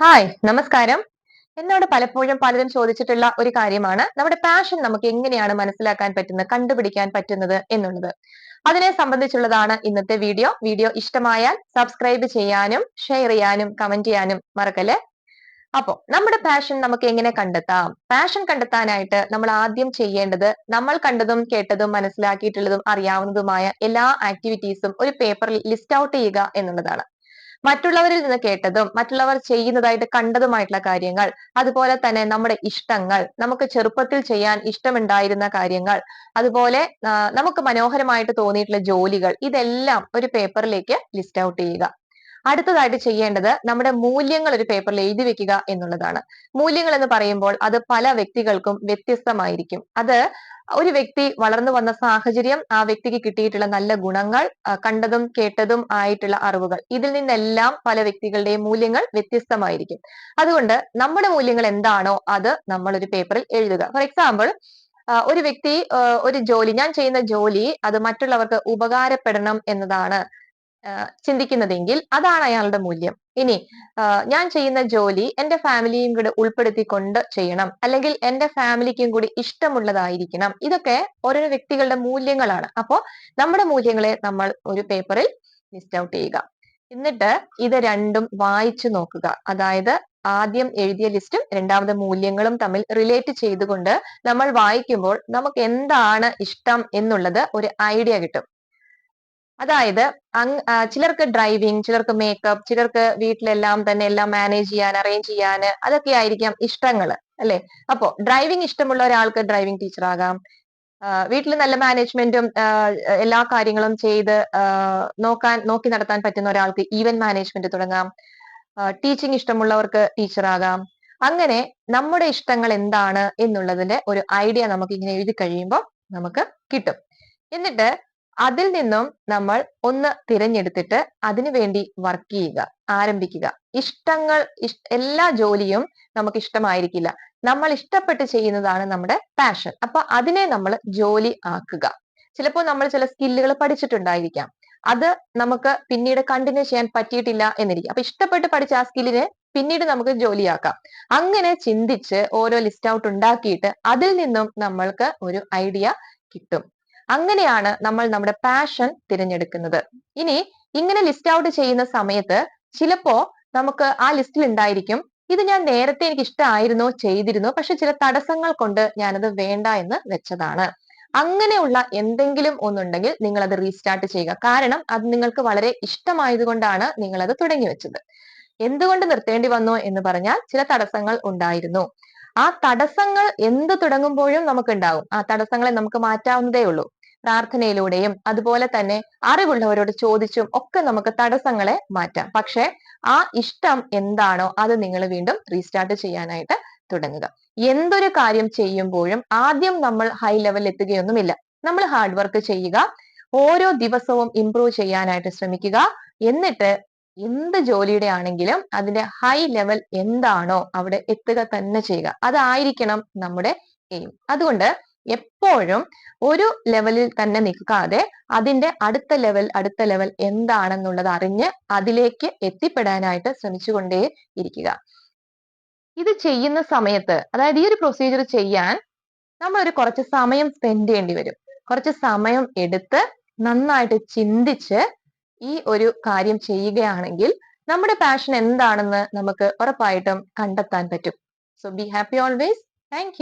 Hi നമസ്കാരം. എന്നോട് പലപ്പോഴും പലരും ചോദിച്ചിട്ടുള്ള ഒരു കാര്യമാണ്. നമ്മുടെ പാഷൻ നമുക്ക് എങ്ങനെയാണ് മനസ്സിലാക്കാൻ പറ്റുന്നത് കണ്ടുപിടിക്കാൻ പറ്റുന്നത് എന്നുള്ളത്. അതിനെ സംബന്ധിച്ചുള്ളതാണ് ഇന്നത്തെ വീഡിയോ വീഡിയോ ഇഷ്ടമായാൽ സബ്സ്ക്രൈബ് ചെയ്യാനും ഷെയർ ചെയ്യാനും കമന്റ് ചെയ്യാനും മറക്കല്ലേ? അപ്പോ നമ്മുടെ പാഷൻ നമുക്ക് എങ്ങനെ കണ്ടെത്താം? പാഷൻ കണ്ടെത്താനായിട്ട് നമ്മൾ ആദ്യം ചെയ്യേണ്ടത് നമ്മൾ കണ്ടതും കേട്ടതും മനസ്സിലാക്കിയിട്ടുള്ളതും അറിയാവുന്നതുമായ എല്ലാ ആക്ടിവിറ്റീസും ഒരു പേപ്പറിൽ ലിസ്റ്റ് ഔട്ട് ചെയ്യുക എന്നുള്ളതാണ്. മറ്റുള്ളവരിൽ നിന്ന് കേട്ടതും മറ്റുള്ളവർ ചെയ്യുന്നതായിട്ട് കണ്ടതുമായിട്ടുള്ള കാര്യങ്ങൾ അതുപോലെ തന്നെ നമ്മുടെ ഇഷ്ടങ്ങൾ നമുക്ക് ചെറുപ്പത്തിൽ ചെയ്യാൻ ഇഷ്ടമുണ്ടായിരുന്ന കാര്യങ്ങൾ അതുപോലെ നമുക്ക് മനോഹരമായിട്ട് തോന്നിയിട്ടുള്ള ജോലികൾ ഇതെല്ലാം ഒരു പേപ്പറിലേക്ക് ലിസ്റ്റ് ഔട്ട് ചെയ്യുക. അടുത്തതായിട്ട് ചെയ്യേണ്ടത് നമ്മുടെ മൂല്യങ്ങൾ ഒരു പേപ്പറിൽ എഴുതി വെക്കുക എന്നുള്ളതാണ്. മൂല്യങ്ങൾ എന്ന് പറയുമ്പോൾ അത് പല വ്യക്തികൾക്കും വ്യത്യസ്തമായിരിക്കും. അത് ഒരു വ്യക്തി വളർന്നു വന്ന സാഹചര്യം ആ വ്യക്തിക്ക് കിട്ടിയിട്ടുള്ള നല്ല ഗുണങ്ങൾ കണ്ടതും കേട്ടതും ആയിട്ടുള്ള അറിവുകൾ. ഇതിൽ നിന്നെല്ലാം പല വ്യക്തികളുടെയും മൂല്യങ്ങൾ വ്യത്യസ്തമായിരിക്കും. അതുകൊണ്ട് നമ്മുടെ മൂല്യങ്ങൾ എന്താണോ അത് നമ്മൾ ഒരു പേപ്പറിൽ എഴുതുക. ഫോർ എക്സാമ്പിൾ ഒരു വ്യക്തി ഒരു ജോലി ഞാൻ ചെയ്യുന്ന ജോലി അത് മറ്റുള്ളവർക്ക് ഉപകാരപ്പെടണം എന്നതാണ് ചിന്തിക്കുന്നതെങ്കിൽ അതാണ് അയാളുടെ മൂല്യം. ഇനി ഞാൻ ചെയ്യുന്ന ജോലി എന്റെ ഫാമിലിയും കൂടെ ഉൾപ്പെടുത്തിക്കൊണ്ട് ചെയ്യണം. അല്ലെങ്കിൽ എന്റെ ഫാമിലിക്കും കൂടി ഇഷ്ടമുള്ളതായിരിക്കണം. ഇതൊക്കെ ഓരോ വ്യക്തികളുടെ മൂല്യങ്ങളാണ്. അപ്പോൾ നമ്മുടെ മൂല്യങ്ങളെ നമ്മൾ ഒരു പേപ്പറിൽ ലിസ്റ്റ് ഔട്ട് ചെയ്യുക. എന്നിട്ട് ഇത് രണ്ടും വായിച്ചു നോക്കുക. അതായത് ആദ്യം എഴുതിയ ലിസ്റ്റും രണ്ടാമത് മൂല്യങ്ങളും തമ്മിൽ റിലേറ്റ് ചെയ്തുകൊണ്ട് നമ്മൾ വായിക്കുമ്പോൾ നമുക്ക് എന്താണ് ഇഷ്ടം എന്നുള്ളത് ഒരു ഐഡിയ കിട്ടും. അതായത് ചിലർക്ക് ഡ്രൈവിംഗ് ചിലർക്ക് മേക്കപ്പ് ചിലർക്ക് വീട്ടിലെല്ലാം തന്നെ എല്ലാം മാനേജ് ചെയ്യാൻ അറേഞ്ച് ചെയ്യാൻ അതൊക്കെ ആയിരിക്കാം ഇഷ്ടങ്ങൾ അല്ലെ? അപ്പോ ഡ്രൈവിംഗ് ഇഷ്ടമുള്ള ഒരാൾക്ക് ഡ്രൈവിംഗ് ടീച്ചർ ആകാം. വീട്ടിൽ നല്ല മാനേജ്മെന്റും എല്ലാ കാര്യങ്ങളും ചെയ്ത് നോക്കാൻ നോക്കി നടത്താൻ പറ്റുന്ന ഒരാൾക്ക് ഈവന്റ് മാനേജ്മെന്റ് തുടങ്ങാം. ടീച്ചിങ് ഇഷ്ടമുള്ളവർക്ക് ടീച്ചർ ആകാം. അങ്ങനെ നമ്മുടെ ഇഷ്ടങ്ങൾ എന്താണ് എന്നുള്ളതിന്റെ ഒരു ഐഡിയ നമുക്ക് ഇങ്ങനെ എഴുതി കഴിയുമ്പോൾ നമുക്ക് കിട്ടും. എന്നിട്ട് അതിൽ നിന്നും നമ്മൾ ഒന്ന് തിരഞ്ഞെടുത്തിട്ട് അതിനു വേണ്ടി വർക്ക് ചെയ്യുക ആരംഭിക്കുക. ഇഷ്ടങ്ങൾ എല്ലാ ജോലിയും നമുക്ക് ഇഷ്ടമായിരിക്കില്ല. നമ്മൾ ഇഷ്ടപ്പെട്ട് ചെയ്യുന്നതാണ് നമ്മുടെ പാഷൻ അപ്പൊ അതിനെ നമ്മൾ ജോലി ആക്കുക. ചിലപ്പോൾ നമ്മൾ ചില സ്കില്ലുകൾ പഠിച്ചിട്ടുണ്ടായിരിക്കാം. അത് നമുക്ക് പിന്നീട് കണ്ടിന്യൂ ചെയ്യാൻ പറ്റിയിട്ടില്ല എന്നിരിക്കും. അപ്പൊ ഇഷ്ടപ്പെട്ട് പഠിച്ച ആ സ്കില്ലിനെ പിന്നീട് നമുക്ക് ജോലിയാക്കാം. അങ്ങനെ ചിന്തിച്ച് ഓരോ ലിസ്റ്റ് ഔട്ട് ഉണ്ടാക്കിയിട്ട് അതിൽ നിന്നും നമ്മൾക്ക് ഒരു ഐഡിയ കിട്ടും. അങ്ങനെയാണ് നമ്മൾ നമ്മുടെ പാഷൻ തിരഞ്ഞെടുക്കുന്നത്. ഇനി ഇങ്ങനെ ലിസ്റ്റ് ഔട്ട് ചെയ്യുന്ന സമയത്ത് ചിലപ്പോ നമുക്ക് ആ ലിസ്റ്റിൽ ഉണ്ടായിരിക്കും ഇത് ഞാൻ നേരത്തെ എനിക്ക് ഇഷ്ടമായിരുന്നു ചെയ്തിരുന്നു പക്ഷെ ചില തടസ്സങ്ങൾ കൊണ്ട് ഞാനത് വേണ്ട എന്ന് വെച്ചതാണ്. അങ്ങനെയുള്ള എന്തെങ്കിലും ഒന്നുണ്ടെങ്കിൽ നിങ്ങൾ അത് റീസ്റ്റാർട്ട് ചെയ്യുക. കാരണം അത് നിങ്ങൾക്ക് വളരെ ഇഷ്ടമായതുകൊണ്ടാണ് നിങ്ങൾ അത് തുടങ്ങി വെച്ചത്. എന്തുകൊണ്ട് നിർത്തേണ്ടി വന്നു എന്ന് പറഞ്ഞാൽ ചില തടസ്സങ്ങൾ ഉണ്ടായിരുന്നു. ആ തടസ്സങ്ങൾ എന്ത് തുടങ്ങുമ്പോഴും നമുക്ക് ഉണ്ടാവും ആ തടസ്സങ്ങളെ നമുക്ക് മാറ്റാവുന്നതേ ഉള്ളൂ. പ്രാർത്ഥനയിലൂടെയും അതുപോലെ തന്നെ അറിവുള്ളവരോട് ചോദിച്ചും ഒക്കെ നമുക്ക് തടസ്സങ്ങളെ മാറ്റാം. പക്ഷെ ആ ഇഷ്ടം എന്താണോ അത് നിങ്ങൾ വീണ്ടും റീസ്റ്റാർട്ട് ചെയ്യാനായിട്ട് തുടങ്ങുക. എന്തൊരു കാര്യം ചെയ്യുമ്പോഴും ആദ്യം നമ്മൾ ഹൈ ലെവലിൽ എത്തുകയൊന്നുമില്ല. നമ്മൾ ഹാർഡ് വർക്ക് ചെയ്യുക ഓരോ ദിവസവും ഇംപ്രൂവ് ചെയ്യാനായിട്ട് ശ്രമിക്കുക. എന്നിട്ട് എന്ത് ജോലിയുടെ ആണെങ്കിലും അതിന്റെ ഹൈ ലെവൽ എന്താണോ അവിടെ എത്തുക തന്നെ ചെയ്യുക. അതായിരിക്കണം നമ്മുടെ എയിം അതുകൊണ്ട് എപ്പോഴും ഒരു ലെവലിൽ തന്നെ നിൽക്കാതെ അതിന്റെ അടുത്ത ലെവൽ അടുത്ത ലെവൽ എന്താണെന്നുള്ളത് അറിഞ്ഞ് അതിലേക്ക് എത്തിപ്പെടാനായിട്ട് ശ്രമിച്ചുകൊണ്ടേ ഇരിക്കുക. ഇത് ചെയ്യുന്ന സമയത്ത് അതായത് ഈ ഒരു പ്രൊസീജിയർ ചെയ്യാൻ നമ്മൾ ഒരു കുറച്ച് സമയം സ്പെൻഡ് ചെയ്യേണ്ടി വരും. കുറച്ച് സമയം എടുത്ത് നന്നായിട്ട് ചിന്തിച്ച് ഈ ഒരു കാര്യം ചെയ്യുകയാണെങ്കിൽ നമ്മുടെ പാഷൻ എന്താണെന്ന് നമുക്ക് ഉറപ്പായിട്ടും കണ്ടെത്താൻ പറ്റും. So be happy always thank